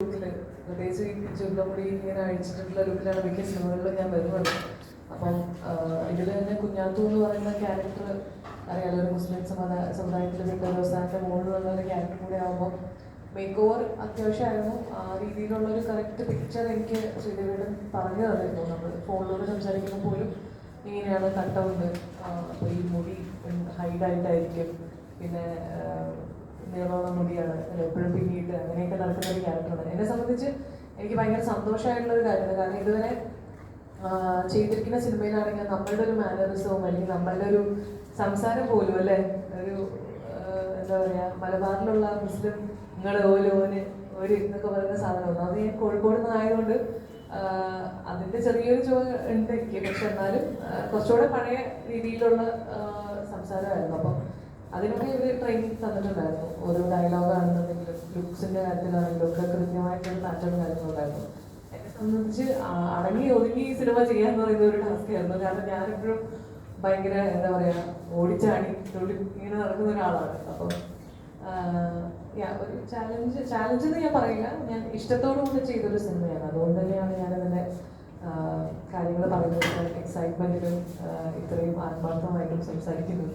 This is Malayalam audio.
പ്രത്യേകിച്ച് ഈ ചുരുളപ്പൊടി ഇങ്ങനെ അഴിച്ചിട്ടുള്ള ലുക്കിലാണ് മിക്ക സിനിമകളിലും ഞാൻ വരുന്നത്. അപ്പം ഇതിൽ തന്നെ കുഞ്ഞാത്തു എന്ന് പറയുന്ന ക്യാരക്ടർ അറിയാലോ ഒരു മുസ്ലിം സമുദായ സമുദായത്തിൽ ദിവസത്തെ മുകളിലുള്ള ഒരു ക്യാരക്ടർ കൂടെ ആകുമ്പോൾ മേക്ക് ഓവർ അത്യാവശ്യമായിരുന്നു. ആ രീതിയിലുള്ള ഒരു കറക്റ്റ് പിക്ചർ എനിക്ക് ശ്രീദേവിയുടെ പറഞ്ഞു തന്നിരുന്നു. നമ്മൾ ഫോണിലൂടെ സംസാരിക്കുമ്പോൾ പോലും ഇങ്ങനെയാണ് കട്ടമുണ്ട് അപ്പോൾ ഈ മുടി ഹൈഡായിട്ടായിരിക്കും പിന്നെ നീളമുള്ള മുടിയാണ് എപ്പോഴും പിന്നീട് അങ്ങനെയൊക്കെ നടക്കുന്ന ഒരു ക്യാരക്ടറാണ് എന്നെ സംബന്ധിച്ച് എനിക്ക് ഭയങ്കര സന്തോഷമായിട്ടുള്ള ഒരു കാര്യമാണ്. കാരണം ഇതുവരെ ചെയ്തിരിക്കുന്ന സിനിമയിലാണെങ്കിൽ നമ്മളുടെ ഒരു മാനറിസവും അല്ലെങ്കിൽ നമ്മളുടെ ഒരു സംസാരം പോലും അല്ലേ? ഒരു എന്താ പറയാ മലബാറിലുള്ള മുസ്ലിം നിങ്ങളെ ഓൽ ഒരു എന്നൊക്കെ പറയുന്ന സാധനമാണ്. അത് ഞാൻ കോഴിക്കോട് നിന്നായതുകൊണ്ട് അതിന്റെ ചെറിയൊരു ചോ ഉണ്ട് പക്ഷെ എന്നാലും കുറച്ചുകൂടെ പഴയ രീതിയിലുള്ള സംസാരമായിരുന്നു. അപ്പം അതിനൊക്കെ ഇവർ ട്രെയിനിങ് തന്നിട്ടുണ്ടായിരുന്നു. ഓരോ ഡയലോഗ് ആണെന്നുണ്ടെങ്കിലും ലുക്സിന്റെ കാര്യത്തിലാണെങ്കിലും ഒക്കെ കൃത്യമായിട്ടൊരു പാറ്റേൺ കാര്യങ്ങളുണ്ടായിരുന്നു എന്നെ സംബന്ധിച്ച് അടങ്ങി ഒതുങ്ങി സിനിമ ചെയ്യാൻ പറയുന്ന ഒരു ടാസ്ക് ആയിരുന്നു. കാരണം ഞാനെപ്പോഴും ഭയങ്കര എന്താ പറയാ ഓടിച്ചാടി തുള്ളി ഇങ്ങനെ നടക്കുന്ന ഒരാളാണ്. അപ്പം ഒരു ചാലഞ്ച് ചാലഞ്ച് എന്ന് ഞാൻ പറയില്ല. ഞാൻ ഇഷ്ടത്തോടു കൂടി ചെയ്തൊരു സിനിമയാണ് അതുകൊണ്ട് തന്നെയാണ് ഞാൻ അതിന്റെ കാര്യങ്ങൾ പറയുന്നത്. എക്സൈറ്റ്മെന്റിലും ഇത്രയും ആത്മാർത്ഥമായിട്ടും സംസാരിക്കുന്നത്.